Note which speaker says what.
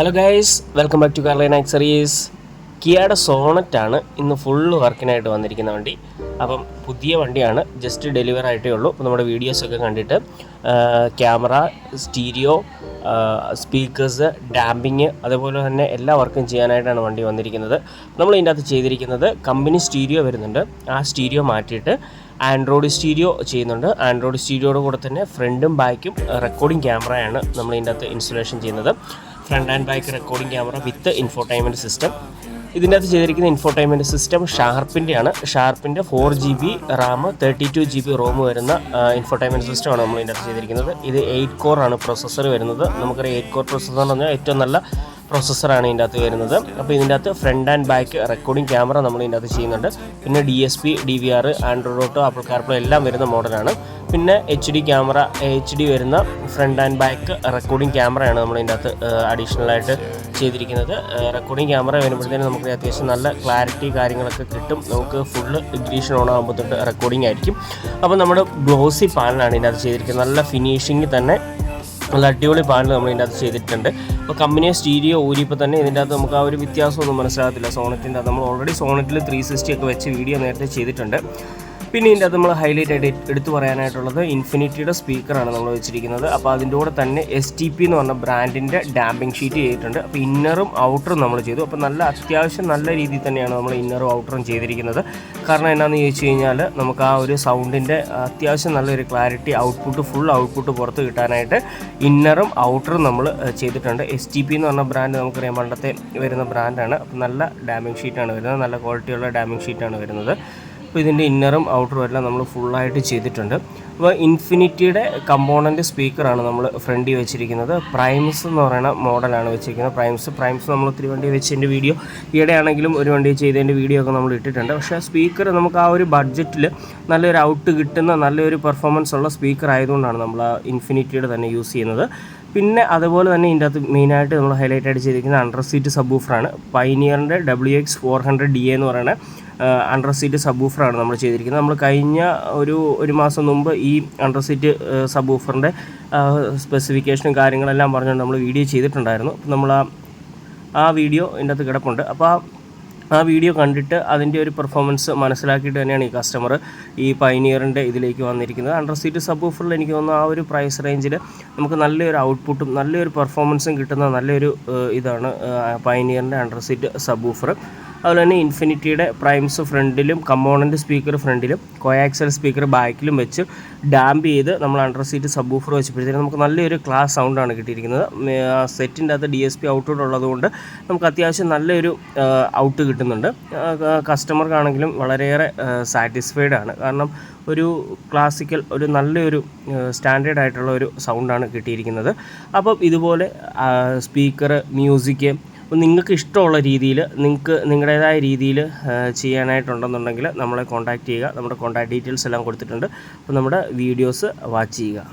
Speaker 1: Hello guys welcome back to Carline accessories കിയയുടെ സോണറ്റാണ് ഇന്ന് full വർക്കിനായിട്ട് വന്നിരിക്കുന്ന വണ്ടി. അപ്പം പുതിയ വണ്ടിയാണ്. ജസ്റ്റ് ഡെലിവർ ആയിട്ടേ ഉള്ളൂ. അപ്പോൾ നമ്മുടെ വീഡിയോസൊക്കെ കണ്ടിട്ട് ക്യാമറ സ്റ്റീരിയോ സ്പീക്കേഴ്സ് ഡാമ്പിങ് അതുപോലെ തന്നെ എല്ലാ വർക്കും ചെയ്യാനായിട്ടാണ് വണ്ടി വന്നിരിക്കുന്നത്. നമ്മൾ ഇതിന്റെ അകത്ത് ചെയ്തിരിക്കുന്നത് കമ്പനി സ്റ്റീരിയോ വരുന്നുണ്ട്. ആ സ്റ്റീരിയോ മാറ്റിയിട്ട് ആൻഡ്രോയിഡ് സ്റ്റീരിയോ ചെയ്യുന്നുണ്ട്. ആൻഡ്രോയിഡ് സ്റ്റീരിയോയുടെ കൂടെ തന്നെ ഫ്രണ്ടും ബാക്കും റെക്കോർഡിംഗ് ക്യാമറയാണ് നമ്മൾ ഇതിന്റെ അകത്ത് ഇൻസ്റ്റലേഷൻ ചെയ്യുന്നത്. Front and back recording camera with infotainment system ഇതിന്റെ അകത്ത് ചെയ്തിരിക്കുന്ന ഇൻഫോർടൈൻമെന്റ് സിസ്റ്റം ഷാർപ്പിന്റെ ആണ് ഷാർപ്പിന്റെ four G B RAM thirty two G B ROM വരുന്ന ഇൻഫോർടൈൻമെന്റ് സിസ്റ്റമാണ് നമ്മൾ ഇതിന്റെ അകത്ത് ചെയ്തിരിക്കുന്നത്. ഇത് എയ്റ്റ് കോർ ആണ് പ്രൊസസ്സർ വരുന്നത്. നമുക്കറിയാം എയ്റ്റ് കോർ പ്രൊസസ്സർ എന്ന് പറഞ്ഞാൽ ഏറ്റവും നല്ല പ്രോസസ്സറാണ് ഇതിന്റെ അകത്ത് വരുന്നത്. അപ്പോൾ ഇതിന്റെ അകത്ത് front and back recording camera നമ്മൾ ഇതിന്റെ അകത്ത് ചെയ്യുന്നുണ്ട്. പിന്നെ D S P D V R Android auto Apple CarPlay എല്ലാം വരുന്ന മോഡലാണ് പിന്നെ H D camera H D വരുന്ന ഫ്രണ്ട് ആൻഡ് ബാക്ക് റെക്കോർഡിംഗ് ക്യാമറയാണ് നമ്മൾ ഇതിന്റെ അകത്ത് അഡീഷണൽ ആയിട്ട് ചെയ്തിരിക്കുന്നത്. റെക്കോർഡിംഗ് ക്യാമറ വരുമ്പോഴത്തേനും നമുക്ക് അത്യാവശ്യം നല്ല ക്ലാരിറ്റി കാര്യങ്ങളൊക്കെ കിട്ടും. നമുക്ക് ഫുള്ള് ഇഗ്നീഷൻ ഓൺ ആകുമ്പോൾ തൊട്ട് റെക്കോർഡിംഗ് ആയിരിക്കും. അപ്പോൾ നമ്മുടെ ഗ്ലോസി പാനലാണ് ഇതിന്റെ അകത്ത് ചെയ്തിരിക്കുന്നത്. നല്ല ഫിനിഷിംഗ് തന്നെ നല്ല അടിപൊളി പാനൽ നമ്മൾ ഇതിന്റെ അകത്ത് ചെയ്തിട്ടുണ്ട്. അപ്പോൾ കമ്പനിയെ സ്റ്റീരിയോ ഊരിയപ്പോൾ തന്നെ ഇതിന്റെ അകത്ത് നമുക്ക് ആ ഒരു വ്യത്യാസമൊന്നും മനസ്സിലാകത്തില്ല. സോണറ്റിന്റെ അകത്ത് നമ്മൾ ഓൾറെഡി സോണറ്റിൽ ത്രീ സിക്സ്റ്റി ഒക്കെ വെച്ച് വീഡിയോ നേരത്തെ ചെയ്തിട്ടുണ്ട്. പിന്നെ ഇതിന്റെ അത് നമ്മൾ ഹൈലൈറ്റ് ആയിട്ട് എടുത്തു പറയാനായിട്ടുള്ളത് ഇൻഫിനിറ്റിയുടെ സ്പീക്കറാണ് നമ്മൾ വെച്ചിരിക്കുന്നത്. അപ്പോൾ അതിന്റെ കൂടെ തന്നെ എസ് ടി പി എന്ന് പറഞ്ഞ ബ്രാൻഡിന്റെ ഡാമ്പിംഗ് ഷീറ്റ് ചെയ്തിട്ടുണ്ട്. അപ്പോൾ ഇന്നറും ഔട്ടറും നമ്മൾ ചെയ്തു. അപ്പോൾ നല്ല അത്യാവശ്യം നല്ല രീതിയിൽ തന്നെയാണ് നമ്മൾ ഇന്നറും ഔട്ടറും ചെയ്തിരിക്കുന്നത്. കാരണം എന്നാന്ന് ചോദിച്ചു കഴിഞ്ഞാൽ നമുക്ക് ആ ഒരു സൗണ്ടിന്റെ അത്യാവശ്യം നല്ലൊരു ക്ലാരിറ്റി ഔട്ട്പുട്ട് ഫുൾ ഔട്ട്പുട്ട് പുറത്ത് കിട്ടാനായിട്ട് ഇന്നറും ഔട്ടറും നമ്മൾ ചെയ്തിട്ടുണ്ട്. എസ് ടി പി എന്ന് പറഞ്ഞ ബ്രാൻഡ് നമുക്കറിയാം. പണ്ടത്തെ വരുന്ന ബ്രാൻഡാണ് അപ്പോൾ നല്ല ഡാമിംഗ് ഷീറ്റാണ് വരുന്നത്. നല്ല ക്വാളിറ്റിയുള്ള ഡാമിംഗ് ഷീറ്റാണ് വരുന്നത്. അപ്പോൾ ഇതിന്റെ ഇന്നറും ഔട്ടറും എല്ലാം നമ്മൾ ഫുള്ളായിട്ട് ചെയ്തിട്ടുണ്ട്. അപ്പോൾ ഇൻഫിനിറ്റിയുടെ കമ്പോണന്റ് സ്പീക്കറാണ് നമ്മൾ ഫ്രണ്ടിൽ വെച്ചിരിക്കുന്നത്. പ്രൈംസ് എന്ന് പറയുന്ന മോഡലാണ് വെച്ചിരിക്കുന്നത്. പ്രൈംസ് പ്രൈംസ് നമ്മൾ ഒത്തിരി വണ്ടി വെച്ചതിന്റെ വീഡിയോ ഈയിടെ ഒരു വണ്ടി ചെയ്തതിന്റെ വീഡിയോ ഒക്കെ നമ്മൾ ഇട്ടിട്ടുണ്ട്. പക്ഷേ സ്പീക്കർ നമുക്ക് ആ ഒരു ബഡ്ജറ്റിൽ നല്ലൊരു ഔട്ട് കിട്ടുന്ന നല്ലൊരു പെർഫോമൻസ് ഉള്ള സ്പീക്കർ ആയതുകൊണ്ടാണ് നമ്മൾ ആ ഇൻഫിനിറ്റിയുടെ തന്നെ യൂസ് ചെയ്യുന്നത്. പിന്നെ അതുപോലെ തന്നെ ഇതിന്റെ അകത്ത് മെയിനായിട്ട് നമ്മൾ ഹൈലൈറ്റ് ആയിട്ട് ചെയ്തിരിക്കുന്ന under seat sub പൈനിയറിന്റെ W X four hundred D എന്ന് പറയുന്ന അണ്ടർ സീറ്റ് സബ് ഊഫറാണ് നമ്മൾ ചെയ്തിരിക്കുന്നത്. നമ്മൾ കഴിഞ്ഞ ഒരു ഒരു മാസം മുമ്പ് ഈ അണ്ടർ സീറ്റ് സബ് ഊഫറിന്റെ സ്പെസിഫിക്കേഷനും കാര്യങ്ങളെല്ലാം പറഞ്ഞുകൊണ്ട് നമ്മൾ വീഡിയോ ചെയ്തിട്ടുണ്ടായിരുന്നു. അപ്പോൾ നമ്മൾ ആ ആ വീഡിയോ ഇതിന്റെ അകത്ത് കിടപ്പുണ്ട്. അപ്പോൾ ആ ആ വീഡിയോ കണ്ടിട്ട് അതിന്റെ ഒരു പെർഫോമൻസ് മനസ്സിലാക്കിയിട്ട് തന്നെയാണ് ഈ കസ്റ്റമർ ഈ പൈനിയറിന്റെ ഇതിലേക്ക് വന്നിരിക്കുന്നത്. അണ്ടർ സീറ്റ് സബ് ഓഫറിൽ എനിക്ക് തോന്നുന്നു ആ ഒരു പ്രൈസ് റേഞ്ചിൽ നമുക്ക് നല്ലൊരു ഔട്ട്പുട്ടും നല്ലൊരു പെർഫോമൻസും കിട്ടുന്ന നല്ലൊരു ഇതാണ് പൈനിയറിന്റെ അണ്ടർ സീറ്റ് സബ് ഓഫർ അതുപോലെ തന്നെ ഇൻഫിനിറ്റിയുടെ പ്രൈംസ് ഫ്രണ്ടിലും കമ്പോണന്റ് സ്പീക്കർ ഫ്രണ്ടിലും കോയാക്സൽ സ്പീക്കർ ബാക്കിലും വെച്ച് ഡാമ്പ് ചെയ്ത് നമ്മൾ അണ്ടർ സീറ്റ് സബ് ഊഫർ വെച്ചപ്പോഴത്തേക്കും നമുക്ക് നല്ലൊരു ക്ലാസ് സൗണ്ടാണ് കിട്ടിയിരിക്കുന്നത്. സെറ്റിന്റെ അകത്ത് ഡി എസ് പി ഔട്ട്പുട്ട് ഉള്ളതുകൊണ്ട് നമുക്ക് അത്യാവശ്യം നല്ലൊരു ഔട്ട് കിട്ടുന്നുണ്ട്. കസ്റ്റമർക്കാണെങ്കിലും വളരെയേറെ സാറ്റിസ്ഫൈഡ് ആണ്. കാരണം ഒരു ക്ലാസിക്കൽ ഒരു നല്ലൊരു സ്റ്റാൻഡേർഡ് ആയിട്ടുള്ള ഒരു സൗണ്ടാണ് കിട്ടിയിരിക്കുന്നത്. അപ്പം ഇതുപോലെ സ്പീക്കർ മ്യൂസിക് അപ്പോൾ നിങ്ങൾക്ക് ഇഷ്ടമുള്ള രീതിയിൽ നിങ്ങൾക്ക് നിങ്ങളുടേതായ രീതിയിൽ ചെയ്യാനായിട്ടുണ്ടെന്നുണ്ടെങ്കിൽ നമ്മളെ കോൺടാക്റ്റ് ചെയ്യുക. നമ്മുടെ കോൺടാക്ട് ഡീറ്റെയിൽസ് എല്ലാം കൊടുത്തിട്ടുണ്ട്. അപ്പോൾ നമ്മുടെ വീഡിയോസ് വാച്ച് ചെയ്യുക.